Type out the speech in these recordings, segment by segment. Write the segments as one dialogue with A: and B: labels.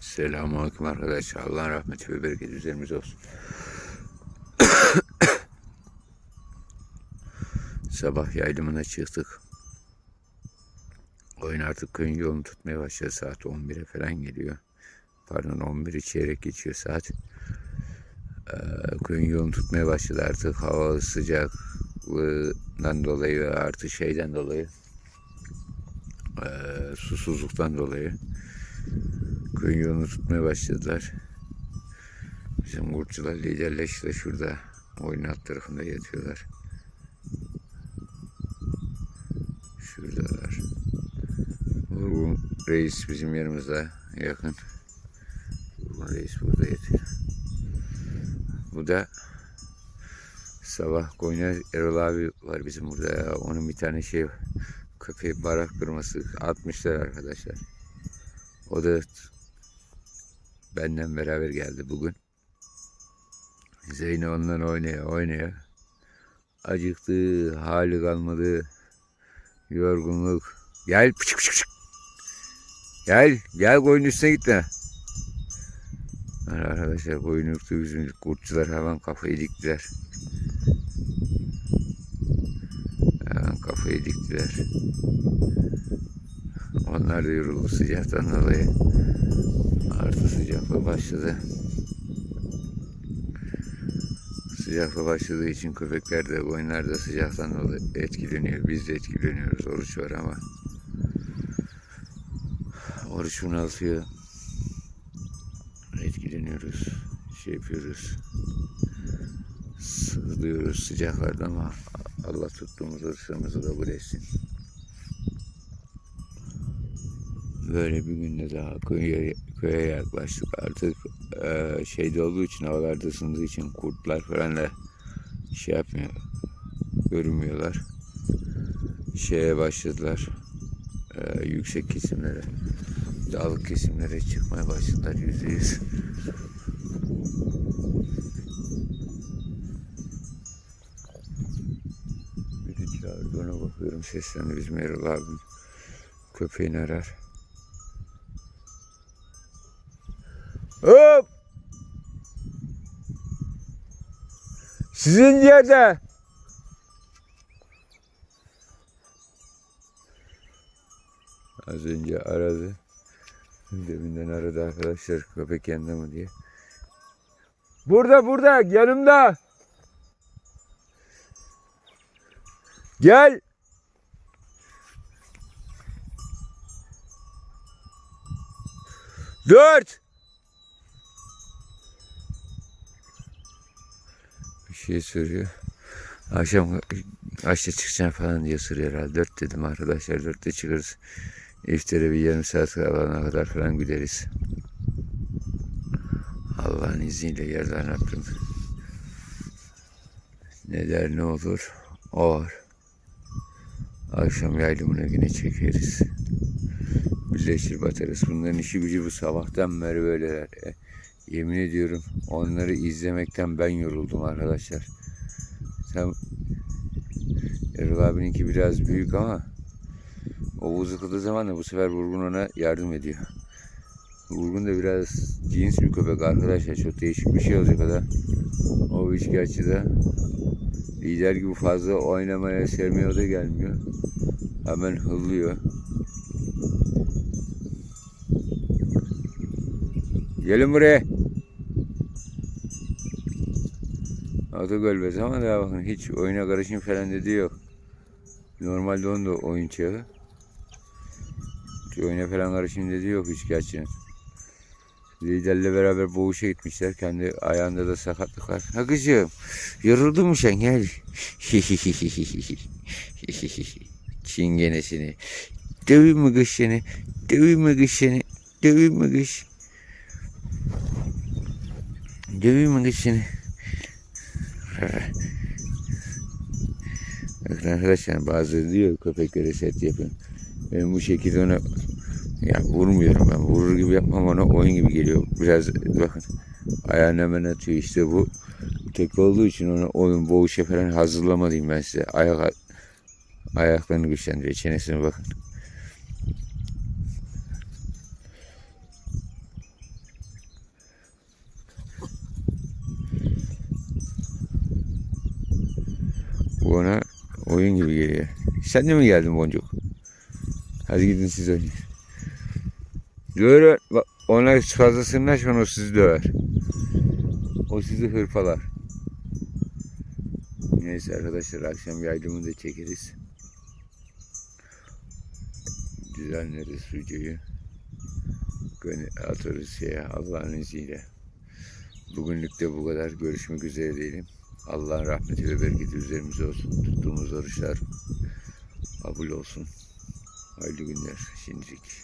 A: Selamünaleyküm arkadaşlar. Allah'ın rahmeti ve bereketi üzerimize olsun. Sabah yaylımına çıktık. Oyun artık köyün yolunu tutmaya başladı. Saat 11'e falan geliyor. Pardon 11'i çeyrek geçiyor saat. Ee, köyün yolunu tutmaya başladı artık. Hava sıcaklığından dolayı artı şeyden dolayı. ee, susuzluktan dolayı. Yolunu tutmaya başladılar. Bizim kurtçular liderleşti şurada. Oyun alt tarafında yatıyorlar. Şuradalar. Vurgun Reis bizim yanımızda yakın. Vurgun Reis burada yatıyor. Bu da sabah Konya Erol abi var bizim burada ya. Onun bir tane şey köpeği barak kırması atmışlar arkadaşlar. O da benden beraber geldi bugün. Zeyno onunla oynaya oynaya. Acıktı, hali kalmadı. Yorgunluk. Gel pıçık pıçık pıçık. Gel, gel koyun üstüne gitme. Arkadaşlar koyun ürktü yüzünü kurtçular hemen kafayı diktiler. Hemen kafayı diktiler. Onlar da yoruldu sıcaktan dolayı. Artı sıcakla başladı. Sıcakla başladığı için köpekler de koyunlar da sıcaktan dolayı etkileniyor. Biz de etkileniyoruz. Oruç var ama. Oruç bunaltıyor. Etkileniyoruz. Şey yapıyoruz. Sığılıyoruz sıcaklarda ama Allah tuttuğumuz oruçlarımızı kabul etsin. Böyle bir günde daha köye, köye yaklaştık. Artık e, şeyde olduğu için havalarda ısındığı için kurtlar falan da şey yapmıyor. Görünmüyorlar. Şeye başladılar. E, yüksek kesimlere. Dağlık kesimlere çıkmaya başladılar yüzde yüz. Biri çağırdı bakıyorum seslendi bizim Erol abim. Köpeğini arar. Sizin yerde. Az önce aradı. Deminden aradı arkadaşlar köpek yanında mı diye. Burada burada yanımda. Gel. Dört. Şey soruyor. Akşam kaçta çıkacaksın falan diye soruyor herhalde. Dört dedim arkadaşlar. Dörtte çıkarız. İftara bir yarım saat kalana kadar falan gideriz. Allah'ın izniyle yerden Rabbim. Ne der ne olur olur. Akşam yaylımına yine çekeriz. Birleşir batarız. Bunların işi gücü bu sabahtan beri böyleler. Yemin ediyorum onları izlemekten ben yoruldum arkadaşlar. Sen Erol abininki biraz büyük ama o bozukluğu zaman da bu sefer Vurgun ona yardım ediyor. Vurgun da biraz cins bir köpek arkadaşlar. Çok değişik bir şey olacak o da. O gerçi de lider gibi fazla oynamaya sevmiyor da gelmiyor. Hemen hıllıyor. Gelin buraya. Adı Gölbez ama daha bakın hiç oyuna karışım falan dediği yok. Normalde onun da oyun çağı. Hiç oyuna falan karışım dediği yok hiç gerçekten. Liderle beraber boğuşa gitmişler. Kendi ayağında da sakatlık var. Ha kızım yoruldun mu sen gel. Çingenesini. Döveyim mi kız seni? Döveyim mi kız seni? Döveyim mi kız? Döveyim mi kız seni? Arkadaşlar bazıları diyor köpeklere set yapın. Ben bu şekilde ona ya vurmuyorum ben. Vurur gibi yapmam ona oyun gibi geliyor. Biraz bakın ayağını hemen atıyor işte bu. Tek olduğu için ona oyun boğuşa falan hazırlamalıyım ben size. Ayak ayaklarını güçlendiriyor. Çenesine bakın. Oyun gibi geliyor. Sen de mi geldin Boncuk? Hadi gidin siz oynayın. Döver. Bak ona fazla sırnaşmayın o sizi döver. O sizi hırpalar. Neyse arkadaşlar akşam yaylımı da çekeriz. Düzenleriz sucuğu. Atarız şeye Allah'ın izniyle. Bugünlük de bu kadar. Görüşmek üzere diyelim. Allah'ın rahmeti ve bereketi üzerimize olsun. Tuttuğumuz oruçlar kabul olsun. Hayırlı günler şimdilik.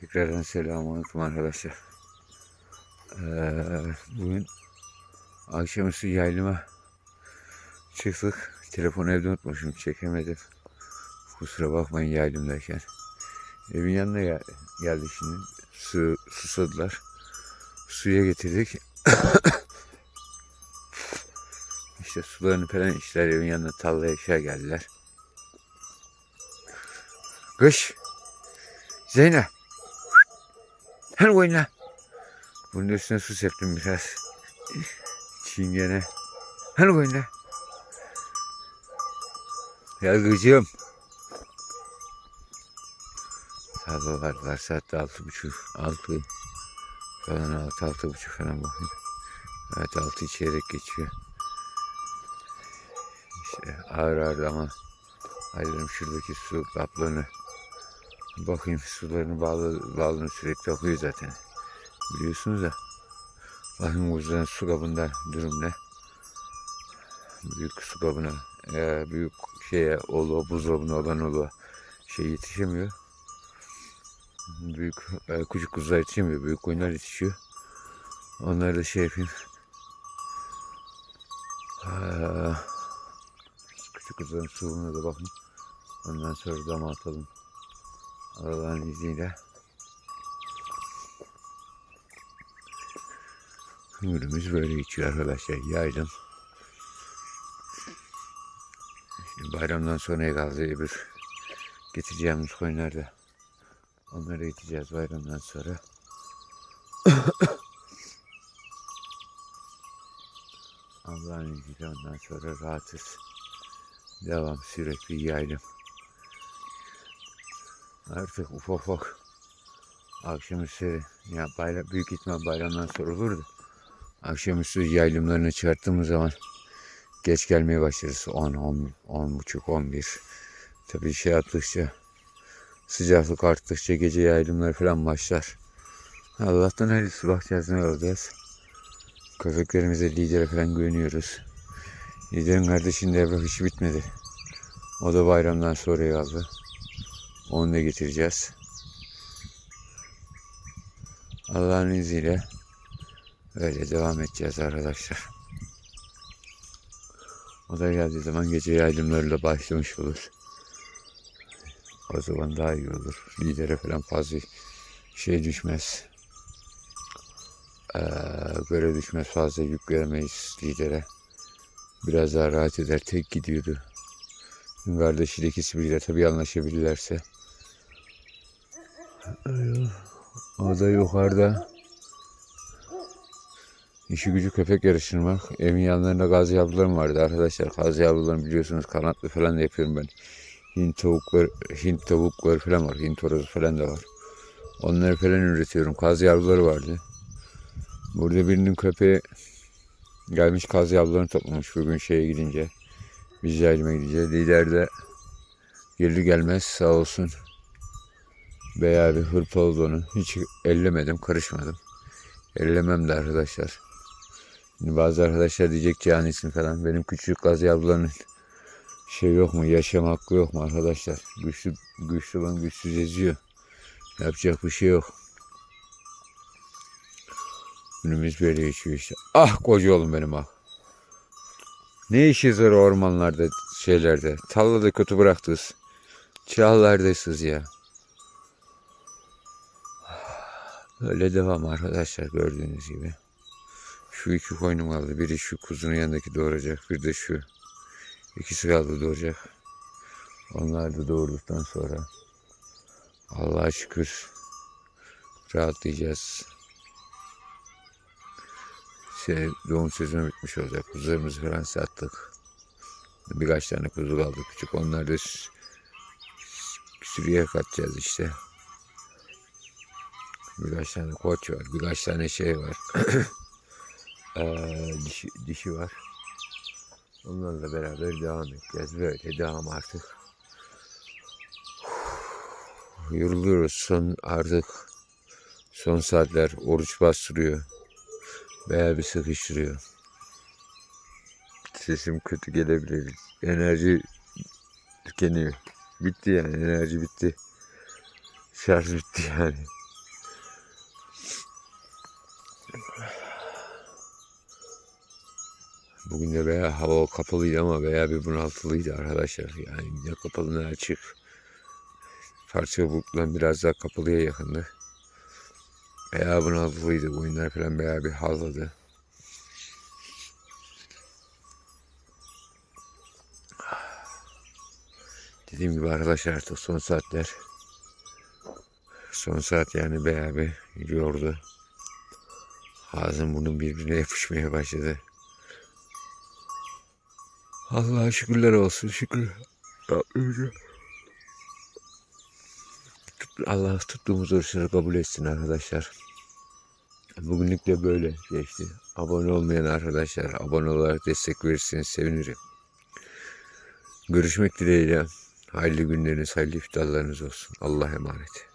A: Tekrardan selamünaleyküm arkadaşlar. Ee, bugün akşamüstü yaylıma çıktık. Telefonu evde unutmuşum çekemedim. Kusura bakmayın yaylımdayken. Evin yanına gel- geldik şimdi. Su, susadılar. Suya getirdik. işte sularını falan içtiler. Evin yanına tallaya işe geldiler. Kış. Zeynep. Her oyna. Bunun üstüne su septim biraz. Çingene. Her oyna. Ya gıcım. Sabah vardılar saatte altı buçuk, altı falan altı, altı buçuk falan bakayım. Evet altı çeyrek geçiyor. Ağır ağır ama ayrılım şuradaki su kaplarını bakayım sularını bağlı, bağlı sürekli akıyor zaten. Biliyorsunuz da. Bakayım buzdan su kabında durum ne? Büyük su kabına, e, büyük şeye, oluğa, buzdolabına olan oluğa şey yetişemiyor. Büyük e, küçük kuzular yetişemiyor. Büyük koyunlar yetişiyor. Onları da şey yapayım. Aa, küçük kuzuların suyuna da bakın. Ondan sonra dama atalım. Allah'ın izniyle. Ömrümüz böyle geçiyor arkadaşlar. Yaydım. Şimdi bayramdan sonraya kaldı öbür getireceğimiz koyunlar da. Onları yeteceğiz bayramdan sonra. Allah'ın izniyle ondan sonra rahatız. Devam sürekli yaydım. Artık ufak ufak akşamüstü ya bayram, büyük ihtimal bayramdan sonra olur da akşamüstü yaylımlarını çıkarttığımız zaman geç gelmeye başlarız. 10, 10, 10 buçuk, 11. Tabii şey attıkça sıcaklık arttıkça gece yaylımları falan başlar. Allah'tan hayırlısı bakacağız ne olacağız. Köpeklerimize lidere falan güveniyoruz. Liderin kardeşinin de evrak işi bitmedi. O da bayramdan sonra kaldı. Onu da getireceğiz. Allah'ın izniyle öyle devam edeceğiz arkadaşlar. O da geldiği zaman gece yaylımlarıyla başlamış olur. O zaman daha iyi olur. Lidere falan fazla şey düşmez. Ee, göre düşmez fazla yük veremeyiz lidere. Biraz daha rahat eder. Tek gidiyordu. Kardeşiyle ikisi biriyle tabii anlaşabilirlerse. O da yukarıda. İşi gücü köpek yarıştırmak. Evin yanlarında gaz yavrularım vardı arkadaşlar. Gaz yavrularım biliyorsunuz kanatlı falan da yapıyorum ben. Hint tavuklar, Hint tavuklar falan var. Hint horozu falan da var. Onları falan üretiyorum. Kaz yavruları vardı. Burada birinin köpeği gelmiş kaz yavrularını toplamış bugün şeye gidince. Biz yaylima gidince. Lider de gelir gelmez sağ olsun. Bayağı bir hırpa oldu onu. Hiç ellemedim, karışmadım. Ellemem de arkadaşlar. Şimdi bazı arkadaşlar diyecek canisin falan. Benim küçük gaz yavrularının şey yok mu? Yaşam hakkı yok mu arkadaşlar? Güçlü, güçlü olan güçsüz eziyor. Yapacak bir şey yok. Günümüz böyle geçiyor işte. Ah koca oğlum benim ah. Ne işiniz var ormanlarda şeylerde? Tarlada kötü bıraktınız. Çağlardasınız ya. Öyle devam arkadaşlar gördüğünüz gibi. Şu iki koyunum kaldı. Biri şu kuzunun yanındaki doğuracak. Bir de şu. İkisi kaldı doğuracak. Onlar da doğurduktan sonra Allah'a şükür rahatlayacağız. Şey, doğum sezonu bitmiş olacak. Kuzularımızı falan sattık. Birkaç tane kuzu kaldı küçük. Onları da sü- sürüye katacağız işte. Birkaç tane koç var. Birkaç tane şey var. Eee, dişi, dişi var. Onlarla beraber devam edeceğiz. Böyle devam artık. Yoruluyoruz. Son artık son saatler oruç bastırıyor. Bayağı bir sıkıştırıyor. Sesim kötü gelebilir. Enerji tükeniyor. Bitti yani enerji bitti. Şarj bitti yani. Bugün de veya hava kapalıydı ama veya bir bunaltılıydı arkadaşlar. Yani ne kapalı ne açık. Parça bulutlan biraz daha kapalıya yakındı. Veya bunaltılıydı. Oyunlar falan veya bir havladı. Dediğim gibi arkadaşlar artık son saatler. Son saat yani bayağı bir yordu. Ağzım burnum birbirine yapışmaya başladı. Allah'a şükürler olsun şükür. Allah tuttuğumuz oruçları kabul etsin arkadaşlar. Bugünlük de böyle geçti. Abone olmayan arkadaşlar abone olarak destek verirseniz sevinirim. Görüşmek dileğiyle. Hayırlı günleriniz, hayırlı iftarlarınız olsun. Allah'a emanet.